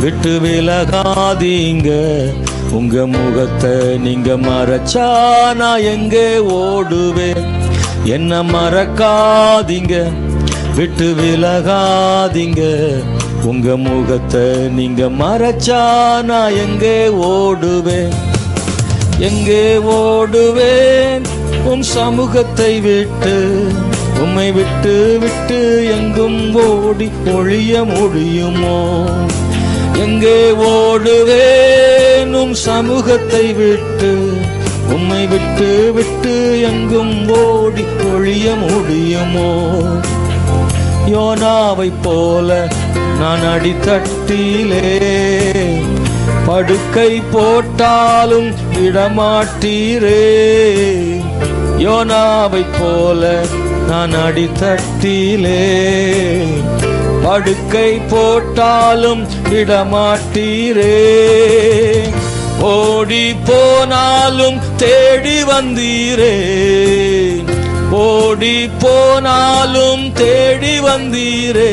விட்டு விலகாதீங்க. உங்க முகத்தை நீங்க மறைச்சா நான் எங்கே ஓடுவேன்? என்ன மறக்காதீங்க. விட்டு விலகாதீங்க. உங்க முகத்தை நீங்க மறைச்சா நான் எங்கே ஓடுவேன்? எங்கே ஓடுவேன்? உன் சமூகத்தை விட்டு உம்மை விட்டு விட்டு எங்கும் ஓடி ஒழிய முடியுமோ? எங்கே ஓடுவேன் உம் சமூகத்தை விட்டு உம்மை விட்டு விட்டு எங்கும் ஓடி ஒழிய முடியுமோ? யோனாவை போல நான் அடித்தட்டிலே படுக்கை போட்டாலும் விடமாட்டீரே யோனாவை போல நான் அடித்தட்டிலே படுக்கை போட்டாலும் இடமாட்டீரே. ஓடி போனாலும் தேடி வந்தீரே. ஓடி போனாலும் தேடி வந்தீரே.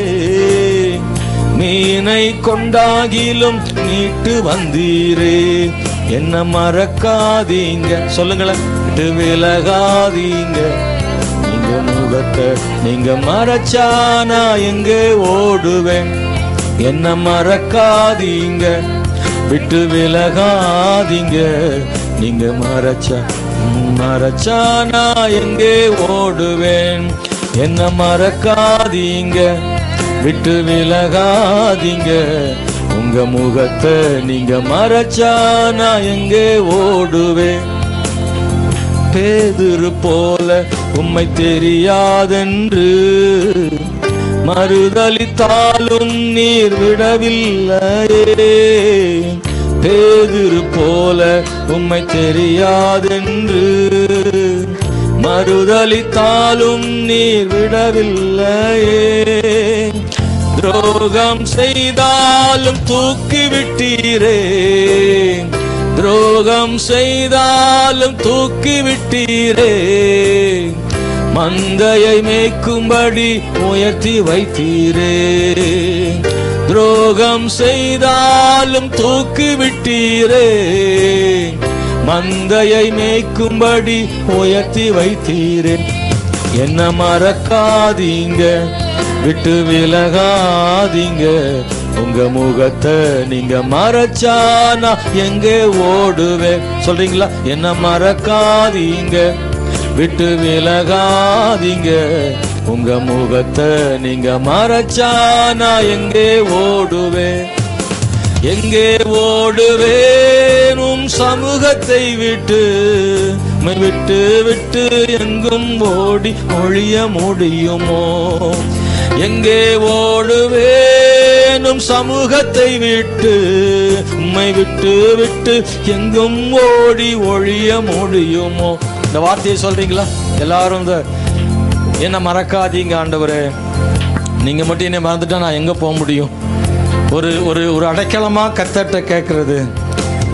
மீனை கொண்டாகிலும் நீட்டு வந்தீரே. என்ன மறக்காதீங்க. சொல்லுங்களேன். விலகாதீங்க. நீங்க முகத்தை நீங்க மறைச்சானா எங்கே ஓடுவேன்? என்ன மறக்காதீங்க விட்டு விலகாதீங்க. நீங்க மறைச்சா மறைச்சானா எங்கே ஓடுவேன்? என்ன மறக்காதீங்க விட்டு விலகாதீங்க. உங்க முகத்தை நீங்க மறைச்சானா எங்கே ஓடுவேன்? பேதுரு போல உம்மை தெரியாதென்று மறுதளித்தாலும் நீர் விடவில்லையே. பேதுரு போல உம்மை தெரியாதென்று மறுதளித்தாலும் நீர் விடவில்லையே. துரோகம் செய்தாலும் தூக்கிவிட்டீரே. துரோகம் செய்தாலும் தூக்கி விட்டீரே மந்தையை மேய்க்கும்படி உயர்த்தி வைத்தீரே. துரோகம் செய்தாலும் தூக்கி விட்டீரே மந்தையை மேய்க்கும்படி உயர்த்தி வைத்தீரே. என்ன மறக்காதீங்க விட்டு விலகாதீங்க. உங்க முகத்தை நீங்க மறைச்சானா எங்கே ஓடுவேன் சொல்றீங்களா? என்ன மறக்காதீங்க. விட்டு விலகாதீங்க. உங்க முகத்தை நீங்க மறைச்சானா எங்கே ஓடுவேன் எங்கே ஓடுவேன் உம் சமூகத்தை விட்டு? விட்டு விட்டு எங்கும் ஓடி ஒழிய முடியுமோ? எங்கே ஓடுவேன் எங்கும் சமூகத்தை விட்டு உம்மை விட்டு விட்டு எங்கும் ஓடி ஒழிய முடியுமோ? இந்த வார்த்தையை சொல்றீங்களா? எல்லாரும் இந்த என்ன மறக்காதீங்க ஆண்டவரே. நீங்க மட்டும் என்னை மறந்துட்டா நான் எங்க போக முடியும்? ஒரு ஒரு ஒரு அடைக்கலமா கத்தட்ட கேட்கறது.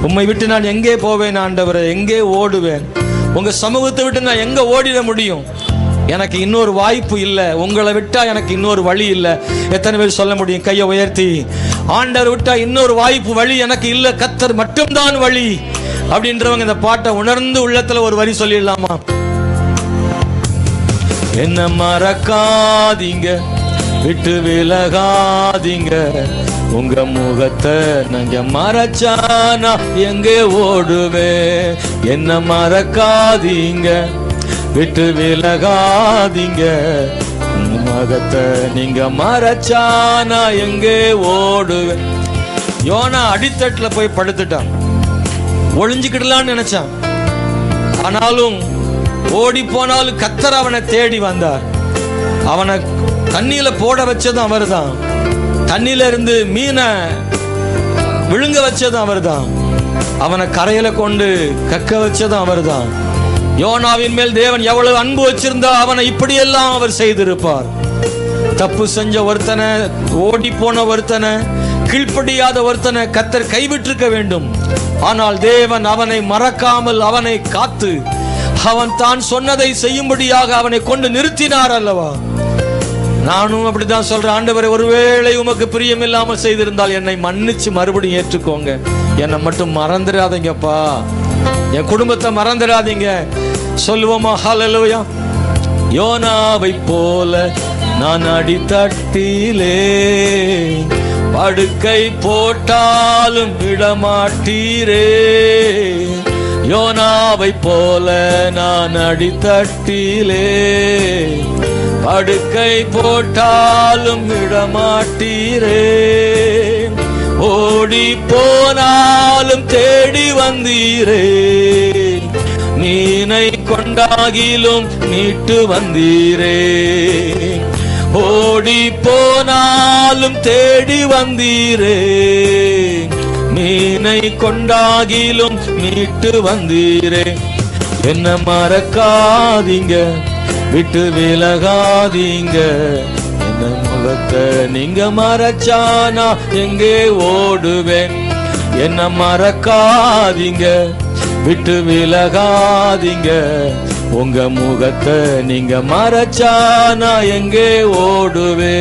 உம்மை விட்டு நான் எங்கே போவேன் ஆண்டவரே? எங்கே ஓடுவேன்? உங்க சமூகத்தை விட்டு நான் எங்க ஓடிட முடியும்? எனக்கு இன்னொரு வாய்ப்பு இல்லை. உங்களை விட்டா எனக்கு இன்னொரு வழி இல்லை. எத்தனை பேர் சொல்ல முடியும்? கையை உயர்த்தி. ஆண்டவர் விட்டா இன்னொரு வாய்ப்பு வழி எனக்கு இல்லை. கத்தர் மட்டும்தான் வழி. அப்படின்றவங்க இந்த பாட்டை உணர்ந்து உள்ளத்துல ஒரு வரி சொல்லிடலாமா? என்ன மறக்காதீங்க. விட்டு விலகாதீங்க. உங்க முகத்தை நாங்க மறைச்சானா? எங்கே ஓடுவே? என்ன மறக்காதீங்க. விட்டு விலகாதீங்க. மகத்தை முகத்தை நீங்க மறைச்சானா எங்கே ஓடுவேன்? யோனா அடித்தட்டுல போய் படுத்துட்டான். ஒளிஞ்சுக்கிடலான்னு நினைச்சான். ஆனாலும் ஓடி போனாலும் கத்தர் அவனை தேடி வந்தார். அவனை தண்ணியில போட வச்சதும் அவர்தான். தண்ணியில இருந்து மீனை விழுங்க வச்சதும் அவர்தான். அவனை கரையில கொண்டு கக்க வச்சதும் அவர்தான். யோனாவின் மேல் தேவன் எவ்வளவு அன்பு வச்சிருந்தா அவனை இப்படியெல்லாம் அவர் செய்திருப்பார். தப்பு செஞ்ச ஒருத்தனை ஓடி போன ஒருத்தனை கீழ்ப்படியாத ஒருத்தனை கத்தர் கைவிட்டிருக்க வேண்டும். ஆனால் தேவன் அவனை மறக்காமல் அவனை காத்து அவன் தான் சொன்னதை செய்யும்படியாக அவனை கொண்டு நிறுத்தினார் அல்லவா? நானும் அப்படிதான் சொல்றேன். ஆண்டவரை ஒருவேளை உமக்கு பிரியம் இல்லாமல் செய்திருந்தால் என்னை மன்னிச்சு மறுபடியும் ஏற்றுக்கோங்க. என்னை மட்டும் மறந்துடாதீங்கப்பா. என் குடும்பத்தை மறந்துடாதீங்க. சொல்லுவோமா? ஹalleluya யோனாவை போல நான் அடித்தட்டிலே படுக்கை போட்டாலும் விடமாட்டீரே. யோனாவை போல நான் அடித்தட்டிலே படுக்கை போட்டாலும் விடமாட்டீரே. ஓடி போனாலும் தேடி வந்தீரே. நீனை கொண்டாகிலும் மீட்டு வந்தீரே. ஓடி போனாலும் தேடி வந்தீரே. மீனை கொண்டாகிலும் மீட்டு வந்தீரே. என்ன மறக்காதீங்க விட்டு விலகாதீங்க. என்ன முகத்தை நீங்க மறைச்சானா எங்கே ஓடுவேன். என்ன மறக்காதீங்க. விட்டு விலகாதீங்க. உங்க முகத்தை நீங்க நான் எங்கே ஓடுவே